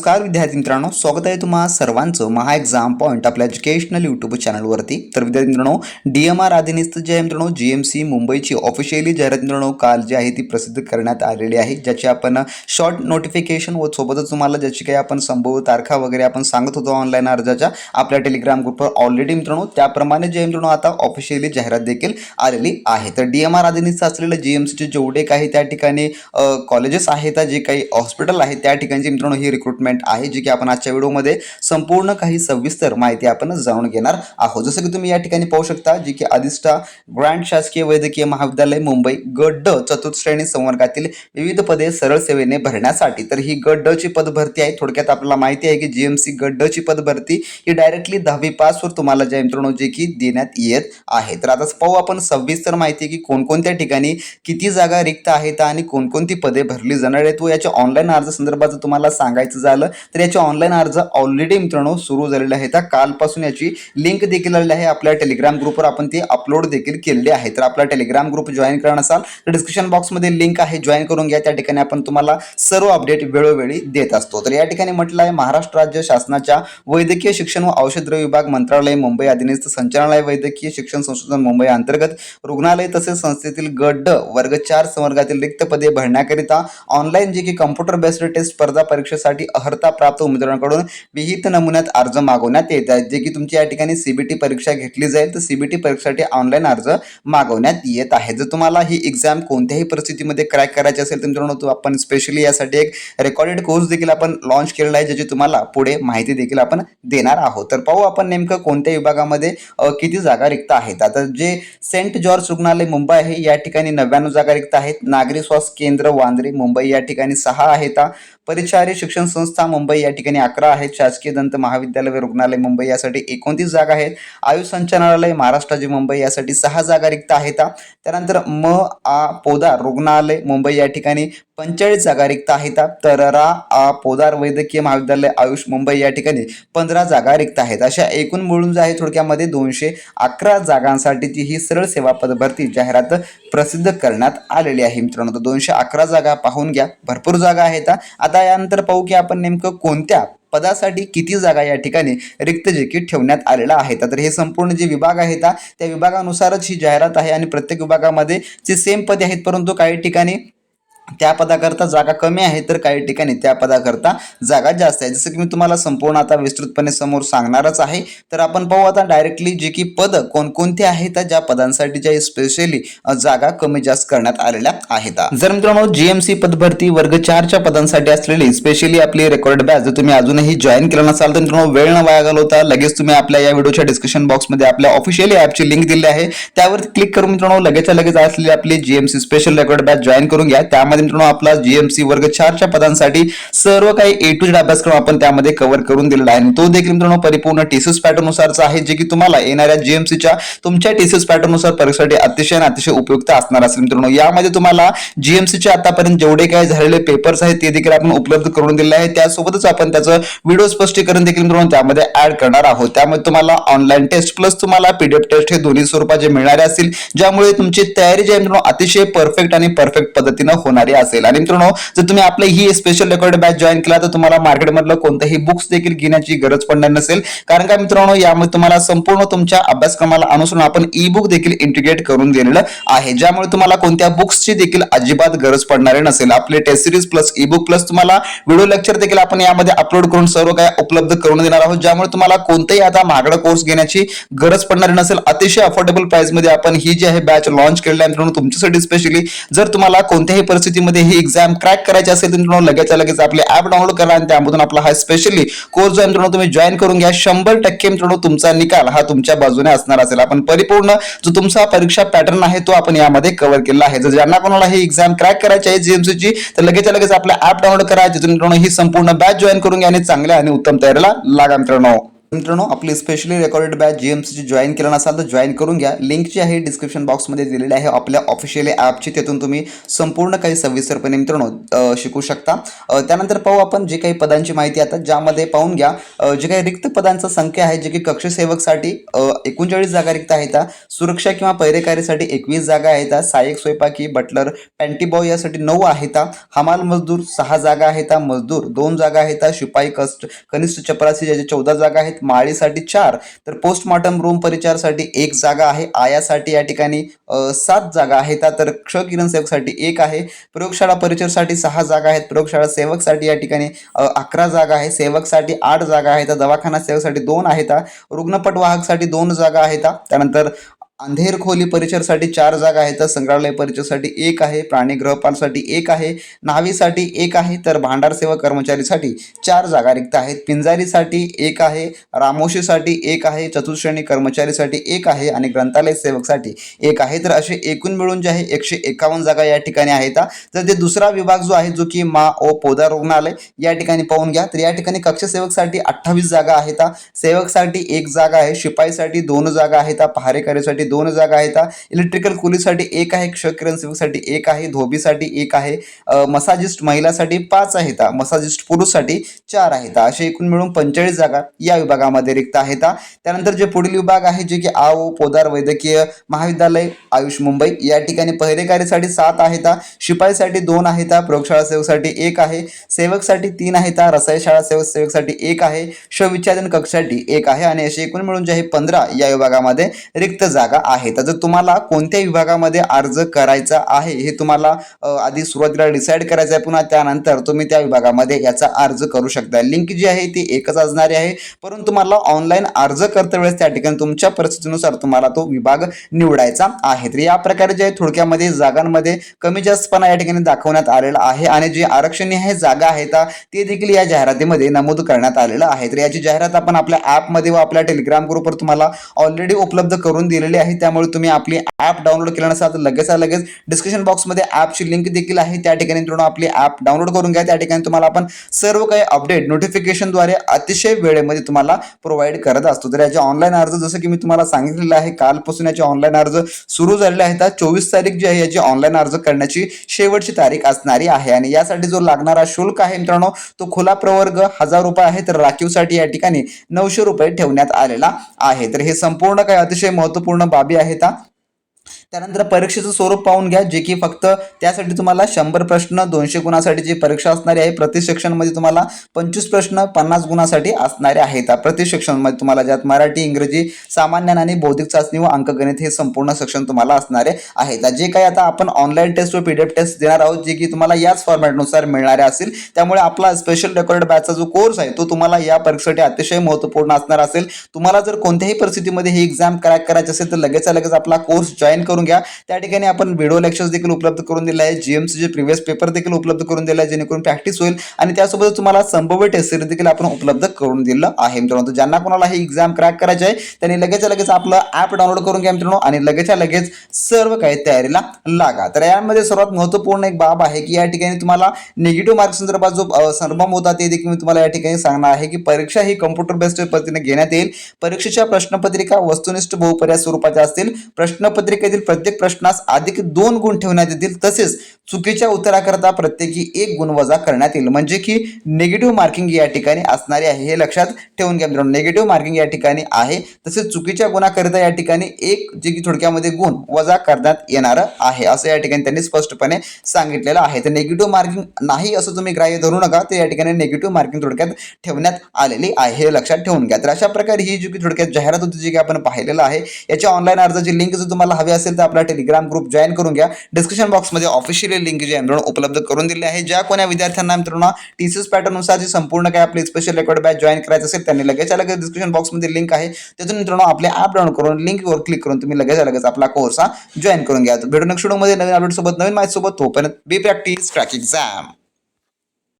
नमस्कार विद्यार्थी मित्रांनो स्वागत आहे तुम्हा सर्वांचं महा एक्झाम पॉईंट आपल्या एज्युकेशनल यूट्यूब चॅनलवरती तर विद्यार्थी मित्रांनो डी एम आर आधीनिस्त जे आहे मित्रांनो जी एम सी मुंबईची ऑफिशियली जाहिरात मित्रांनो काल जी आहे ती प्रसिद्ध करण्यात आलेली आहे ज्याची आपण शॉर्ट नोटिफिकेशन व सोबतच तुम्हाला ज्याची काही आपण संभव तारखा वगैरे आपण सांगत होतो ऑनलाईन अर्जाच्या आपल्या टेलिग्राम ग्रुपवर ऑलरेडी मित्रांनो त्याप्रमाणे जे मित्रांनो आता ऑफिशियली जाहिरात देखील आलेली आहे. तर डी एम आर आधीनिस्त असलेलं जी एम सीचे जेवढे काही त्या ठिकाणी कॉलेजेस आहेत जे काही हॉस्पिटल आहेत त्या ठिकाणची मित्रांनो ही रिक्रुटमेंट आहे जी की आपण आजच्या व्हिडिओमध्ये संपूर्ण काही सविस्तर माहिती आपण जाणून घेणार आहोत. जसं की तुम्ही या ठिकाणी पाहू शकता जी की अधिष्ठा ग्रँड शासकीय वैद्यकीय महाविद्यालय मुंबई. गट ड चतुर्थ श्रेणी संवर्गातील विविध पदे सरळ सेवेने भरण्यासाठी. तर ही गट ड ची पद भरती आहे. थोडक्यात आपल्याला माहिती आहे की जीएमसी गट ड ची पद भरती ही डायरेक्टली दहावी पासवर तुम्हाला ज्या मित्रांनो जे की देण्यात येत आहे. तर आता पाहू आपण सविस्तर माहिती की कोणकोणत्या ठिकाणी किती जागा रिक्त आहेत आणि कोणकोणती पदे भरली जाणार आहेत व याच्या ऑनलाईन अर्ज संदर्भात तुम्हाला सांगायचं झालं तर याचे ऑनलाईन अर्ज ऑलरेडी मित्रांनो सुरू झालेले आहेत. कालपासून याची लिंक देखील आलेली आहे आपल्या टेलिग्राम ग्रुपवर आपण ती अपलोड देखील केलेली आहे. तर आपला टेलिग्राम ग्रुप जॉईन करणार असाल तर डिस्क्रिप्शन बॉक्समध्ये लिंक आहे. जॉईन करून घ्या. त्या ठिकाणी आपण तुम्हाला सर्व अपडेट वेळोवेळी देत असतो. तर या ठिकाणी म्हटलं आहे महाराष्ट्र राज्य शासनाच्या वैद्यकीय शिक्षण व औषधद्रव्य विभाग मंत्रालय मुंबई अधिनिस्थ संचालनालय वैद्यकीय शिक्षण संशोधन मुंबई अंतर्गत रुग्णालय तसेच संस्थेतील गड वर्ग चार संवर्गातील रिक्त पदे भरण्याकरिता ऑनलाईन जे की कम्प्युटर बेस्ड टेस्ट स्पर्धा परीक्षेसाठी अर्हता प्राप्त उमेदवारांकडून विहित नमुन्यात अर्ज मागवण्यात येत आहेत जे की तुमची या ठिकाणी सीबीटी परीक्षा घेतली जाईल. तर सीबीटी परीक्षेसाठी ऑनलाईन अर्ज मागवण्यात येत आहे. जर तुम्हाला ही एक्झाम कोणत्याही परिस्थितीमध्ये क्रॅक करायची असेल तर मित्रांनो आपण स्पेशली यासाठी एक रेकॉर्डेड कोर्स देखील आपण लॉन्च केलेला आहे ज्याची तुम्हाला पुढे माहिती देखील आपण देणार आहोत. तर पाहू आपण नेमकं कोणत्या विभागामध्ये किती जागा रिक्त आहेत. आता जे सेंट जॉर्ज रुग्णालय मुंबई आहे या ठिकाणी नव्याण्णव जागा रिक्त आहेत. नागरी स्वास्थ्य केंद्र वांद्रे मुंबई या ठिकाणी सहा आहेत. परिचारी शिक्षण संस्था मुंबई या ठिकाणी अकरा आहेत. शासकीय दंत महाविद्यालय व रुग्णालय मुंबई यासाठी एकोणतीस जागा आहेत. आयुष संचालनालय महाराष्ट्राची मुंबई यासाठी सहा जागा रिक्त आहेत. त्यानंतर म आ पोदार रुग्णालय मुंबई या ठिकाणी पंचेचाळीस जागा रिक्त आहेत. तर रा आ पोदार वैद्यकीय महाविद्यालय आयुष मुंबई या ठिकाणी पंधरा जागा रिक्त आहेत. अशा एकूण मिळून जे आहे थोडक्यामध्ये दोनशे अकरा जागांसाठीची ही सरळ सेवा पदभरती जाहिरात प्रसिद्ध करण्यात आलेली आहे. मित्रांनो तर दोनशे अकरा जागा पाहून घ्या. भरपूर जागा आहेत. आता आता यानंतर पाहू की आपण नेमकं कोणत्या पदासाठी किती जागा या ठिकाणी रिक्त जे ठेवण्यात आलेला आहेत तर हे संपूर्ण जे विभाग आहेत त्या विभागानुसारच ही जाहिरात आहे आणि प्रत्येक विभागामध्ये जे सेम पदे आहेत. परंतु काही ठिकाणी त्या पदाकरता जागा कमी आहे तर काही ठिकाणी त्या पदाकरता जागा जास्त आहे. जसं की मी तुम्हाला संपूर्ण आता विस्तृतपणे समोर सांगणारच आहे. तर आपण पाहू आता डायरेक्टली जे की पद कोणकोणती आहेत ज्या पदांसाठी ज्या स्पेशली जागा कमी जास्त करण्यात आलेल्या आहेत. जर मित्रांनो जीएमसी पदभरती वर्ग चारच्या पदांसाठी असलेली स्पेशली आपली रेकॉर्ड बॅच जर तुम्ही अजूनही जॉईन केलं नसाल तर मित्रांनो वेळ न वाया घालवता लगेच तुम्ही आपल्या या व्हिडिओच्या डिस्क्रिप्शन बॉक्समध्ये आपल्या ऑफिशियली ॲपची लिंक दिली आहे. त्यावर क्लिक करून मित्रांनो लगेच लगेच असलेली आपली GMC special record batch join करून घ्या. त्यामध्ये मित्रांनो आपला जीएमसी वर्ग चारच्या पदांसाठी सर्व काही ए टू जेड अभ्यासक्रम आपण त्यामध्ये कव्हर करून दिलेला आहे. तो देखील मित्रांनो परिपूर्ण टीसीस पॅटर्न नुसारचा आहे जे की तुम्हाला येणाऱ्या जीएमसीच्या तुमच्या टीसीस पॅटर्ननुसार परीक्षेसाठी अतिशय आणि अतिशय उपयुक्त असणार असेल मित्रांनो. यामध्ये तुम्हाला जीएमसीचे आतापर्यंत जेवढे काही झालेले पेपर्स आहेत ते देखील आपण उपलब्ध करून दिले आहे. त्यासोबतच आपण त्याचं व्हिडिओ स्पष्टीकरण देखील मित्रांनो त्यामध्ये ऍड करणार आहोत. त्यामध्ये तुम्हाला ऑनलाईन टेस्ट प्लस तुम्हाला पीडीएफ टेस्ट हे दोन्ही स्वरूपाचे मिळणारे असतील ज्यामुळे तुमची तयारी जी आहे मित्रांनो अतिशय परफेक्ट आणि परफेक्ट पद्धतीनं होणार असेल. आणि मित्रांनो जर तुम्ही आपलं ही स्पेशल रेकॉर्ड बॅच जॉईन केला तर तुम्हाला मार्केटमधलं कोणतंही बुक्स देखील घेण्याची गरज पडणार नसेल. कारण का मित्रांनो यामध्ये तुम्हाला संपूर्ण तुमच्या अभ्यासक्रमाला अनुसरून आपण ई बुक देखील इंटिग्रेट करून दिलेलं आहे. ज्यामुळे तुम्हाला कोणत्या बुक्सची देखील अजिबात गरज पडणारी नसेल. आपले test series plus e book plus तुम्हाला व्हिडिओ लेक्चर देखील आपण यामध्ये अपलोड करून सर्व काय उपलब्ध करून देणार आहोत. ज्यामुळे तुम्हाला कोणताही आता महागडा कोर्स घेण्याची गरज पडणारी नसेल. अतिशय अफोर्डेबल प्राइसमध्ये आपण ही जी आहे बॅच लॉन्च केलेली आहे मित्रांनो तुमच्यासाठी स्पेशली जर तुम्हाला कोणत्याही परिस्थिती परिस्थितीमध्ये ही एक्झाम क्रॅक करायची असेल तर मित्रांनो लगेच लगेच आपले ऍप डाउनलोड करा आणि त्यामधून आपला हा स्पेशली कोर्स जो मित्रांनो तुम्ही जॉईन करून घ्या. शंभर टक्के मित्रांनो तुमचा निकाल हा तुमच्या बाजूने असणार असेल. आपण परिपूर्ण जो तुमचा परीक्षा पॅटर्न आहे तो आपण यामध्ये कव्हर केला आहे. जर ज्यांना कोणाला ही एक्झाम क्रॅक करायची आहे जीएमसी ची तर लगेच लगेच आपला ऍप डाउनलोड करा. जिथून मित्रांनो ही संपूर्ण बॅच जॉईन करून घ्या आणि चांगल्या आणि उत्तम तयारीला लागा मित्रांनो. मित्रांनो आपली specially recorded batch G M सीची जॉईन केलं नसाल तर जॉईन करून घ्या. लिंक जी आहे डिस्क्रिप्शन बॉक्समध्ये दिलेली आहे. आपल्या ऑफिशियली ॲपची तिथून तुम्ही संपूर्ण काही सविस्तरपणे मित्रांनो शिकू शकता. त्यानंतर पाहू आपण जे काही पदांची माहिती आता ज्यामध्ये पाहून घ्या. जे काही रिक्त पदांचा संख्या आहे जे की कक्षसेवकसाठी एकोणचाळीस जागा रिक्त आहेत. सुरक्षा किंवा पैरेकारीसाठी एकवीस जागा आहेत. सहाय्यक स्वयंपाकी बटलर पॅन्टीबॉय यासाठी नऊ आहेत. हमाल मजदूर सहा जागा आहेत. मजदूर दोन जागा आहेत. शिपाई कस्ट कनिष्ठ चपरासी ज्याच्या चौदा जागा आहेत. माळीसाठी चार तर पोस्टमॉर्टम रूम परिचारसाठी एक जागा आहे. आयासाठी या ठिकाणी सात जागा आहेत. तर क्ष किरण सेवकसाठी एक आहे. प्रयोगशाळा परिचरसाठी सहा जागा आहेत. प्रयोगशाळा सेवकसाठी या ठिकाणी अकरा जागा आहे. सेवकसाठी आठ जागा आहेत. दवाखाना सेवकसाठी दोन आहेत. रुग्णपट वाहकसाठी दोन जागा आहेत. त्यानंतर अंधेर खोली परिसरसाठी चार जागा आहेत तर संग्रहालय परिसरसाठी एक आहे प्राणी गृहपालसाठी एक आहे न्हावीसाठी एक आहे तर भांडारसेवा कर्मचारीसाठी चार जागा रिक्त आहेत. पिंजारीसाठी एक आहे रामोशीसाठी एक आहे चतुश्रेणी कर्मचारीसाठी एक आहे आणि ग्रंथालय सेवकसाठी एक आहे. तर असे एकूण मिळून जे आहे एकशे एकावन्न जागा या ठिकाणी आहेत. तर ते दुसरा विभाग जो आहे जो की मा ओ पोदार रुग्णालय या ठिकाणी पाहून घ्या. तर या ठिकाणी कक्षसेवकसाठी अठ्ठावीस जागा आहेत. सेवकसाठी एक जागा आहे शिपाईसाठी दोन जागा आहेत. पहारेकरीसाठी दोन जागा आहेत. इलेक्ट्रिकल कुलीसाठी एक आहे क्षकिरण सेवकसाठी एक आहे धोबीसाठी एक आहे मसाजिस्ट महिलासाठी पाच आहेत. मसाजिस्ट पुरुषसाठी चार आहेत. असे एकूण मिळून पंचेचाळीस जागा या विभागामध्ये रिक्त आहेत. त्यानंतर जे पुढील विभाग आहे जे की आओ पोदार वैद्यकीय महाविद्यालय आयुष मुंबई या ठिकाणी पहिरेकारीसाठी सात आहेत. शिपाईसाठी दोन आहेत. प्रयोगशाळा सेवकसाठी एक आहे. सेवकसाठी तीन आहेत. रसायशाळा सेवक सेवकसाठी एक आहे. शविच्छादन कक्षासाठी एक आहे. आणि असे एकूण मिळून जे आहे पंधरा या विभागामध्ये रिक्त जागा आहे. तर जर तुम्हाला कोणत्या विभागामध्ये अर्ज करायचा आहे हे तुम्हाला आधी सुरुवातीला डिसाईड करायचं आहे पुन्हा त्यानंतर तुम्ही त्या विभागामध्ये याचा अर्ज करू शकता. लिंक जी आहे ती एकच असणारी आहे. परंतु तुम्हाला ऑनलाईन अर्ज करते वेळेस त्या ठिकाणी तुमच्या परिस्थितीनुसार तुम्हाला तो विभाग निवडायचा आहे. तर या प्रकारे जे आहे थोडक्यामध्ये जागांमध्ये कमी जास्तपणा या ठिकाणी दाखवण्यात आलेला आहे आणि जे आरक्षणीय आहे जागा आहेत ते देखील या जाहिरातीमध्ये नमूद करण्यात आलेलं आहे. तर याची जाहिरात आपण आपल्या ॲपमध्ये व आपल्या टेलिग्राम ग्रुपवर तुम्हाला ऑलरेडी उपलब्ध करून दिलेली आहे. त्यामुळे तुम्ही आपली ॲप डाउनलोड केलं नसाल तर लगेच लगेच डिस्क्रिप्शन बॉक्समध्ये ॲपची लिंक देखील आहे. त्या ठिकाणी तुम्ही आपली ॲप डाउनलोड करून घ्या. त्या ठिकाणी तुम्हाला आपण सर्व काही अपडेट नोटिफिकेशनद्वारे अतिशय वेळेमध्ये तुम्हाला प्रोव्हाइड करत असतो. तर याचे ऑनलाईन अर्ज जसं की मी तुम्हाला सांगितलेलं आहे कालपासून याचे ऑनलाईन अर्ज सुरू झालेले आहेत. चोवीस तारीख जी आहे याची ऑनलाईन अर्ज करण्याची शेवटची तारीख असणारी आहे. आणि यासाठी जो लागणारा शुल्क आहे मित्रांनो तो खुला प्रवर्ग हजार रुपये आहे. तर राखीवसाठी या ठिकाणी नऊशे रुपये ठेवण्यात आलेला आहे. तर हे संपूर्ण काही अतिशय महत्त्वपूर्ण बाबी आहेत हा. त्यानंतर परीक्षेचं स्वरूप पाहून घ्या जे की फक्त त्यासाठी तुम्हाला शंभर प्रश्न दोनशे गुणासाठी जी परीक्षा असणारी आहे. प्रति सेक्शनमध्ये तुम्हाला पंचवीस प्रश्न पन्नास गुणासाठी असणारे आहेत. प्रति सेक्शनमध्ये तुम्हाला ज्यात मराठी इंग्रजी सामान्य आणि बौद्धिक चाचणी व अंकगणित हे संपूर्ण सेक्शन तुम्हाला असणारे आहेत. जे काही आता आपण ऑनलाईन टेस्ट व पीडीएफ टेस्ट देणार आहोत जे की तुम्हाला याच फॉर्मॅटनुसार मिळणारे असेल त्यामुळे आपला स्पेशल डेकोरेट बॅचचा जो कोर्स आहे तो तुम्हाला या परीक्षेसाठी अतिशय महत्त्वपूर्ण असणार असेल. तुम्हाला जर कोणत्याही परिस्थितीमध्ये ही एक्झाम क्रॅक करायची असेल तर लगेच लगेच आपला कोर्स जॉईन करून घ्या. त्या ठिकाणी आपण व्हिडिओ लेक्चर्स देखील उपलब्ध करून दिले आहे जीएमसीचे प्रिव्हियस पेपर देखील उपलब्ध करून दिले आहे जेणेकरून प्रॅक्टिस होईल. आणि त्यासोबत तुम्हाला संभाव्य टेस्ट सिरीज देखील आपण उपलब्ध करून दिलं आहे मित्रांनो. ज्यांना कोणाला ही एक्झाम क्रॅक करायची आहे त्यांनी लगेच लगेच आपलं ॲप डाउनलोड करून घ्या मित्रांनो आणि लगेच लगेच सर्व काही तयारीला लागा. तर यामध्ये सर्वात महत्त्वपूर्ण एक बाब आहे की या ठिकाणी तुम्हाला निगेटिव्ह मार्क संदर्भात जो अ, संभ्रम होता ते देखील मी तुम्हाला या ठिकाणी सांगणार आहे की परीक्षा ही कम्प्युटर बेस्ड पद्धतीने घेण्यात येईल. परीक्षेच्या प्रश्नपत्रिका वस्तुनिष्ठ बहुपर्याय स्वरूपाच्या असतील. प्रश्नपत्रिकेतील प्रत्येक प्रश्नास अधिक दोन गुण ठेवण्यात येतील तसेच चुकीच्या उत्तराकरता प्रत्येकी एक गुण वजा करण्यात येईल. म्हणजे की निगेटिव्ह मार्किंग या ठिकाणी असणारी आहे. हे लक्षात ठेवून घ्या मित्रांनो. निगेटिव्ह मार्किंग या ठिकाणी आहे. तसेच चुकीच्या गुणाकरिता या ठिकाणी एक जे की थोडक्यामध्ये गुण वजा करण्यात येणार आहे. असं या ठिकाणी त्यांनी स्पष्टपणे सांगितलेलं आहे. तर निगेटिव्ह मार्किंग नाही असं तुम्ही ग्राह्य धरू नका. तर या ठिकाणी निगेटिव्ह मार्किंग थोडक्यात ठेवण्यात आलेली आहे. हे लक्षात ठेवून घ्या. तर अशा प्रकारे ही जी की थोडक्यात जाहिरात होती जी की आपण पाहिलेलं आहे याच्या ऑनलाईन अर्जाची लिंक जर तुम्हाला हवी असेल तर आपला टेलिग्राम ग्रुप जॉईन करून घ्या. डिस्क्रिप्शन बॉक्समध्ये ऑफिशियली लिंक जे आहे मित्रांनो उपलब्ध करून दिले आहे. ज्या कोण्या विद्यार्थ्यांना मित्रांनो टी सी एस पॅटर्नुसार जी संपूर्ण काय आपली स्पेशल रेकॉर्ड बॅच जॉईन करायचं असेल त्यांनी लगेच लगेच डिस्क्रिप्शन बॉक्समध्ये लिंक आहे. त्यातून मित्रांनो आपले ॲप डाऊन करून लिंकवर क्लिक करून तुम्ही लगेच लगेच आपला कोर्स हा जॉईन करून घ्या. भेटू नेक्स्ट व्हिडिओमध्ये नवीन अपडेट सोबत नवीन माहिती सोबत तोपर्यंत बी प्रॅक्टिस ट्रॅक एक्झाम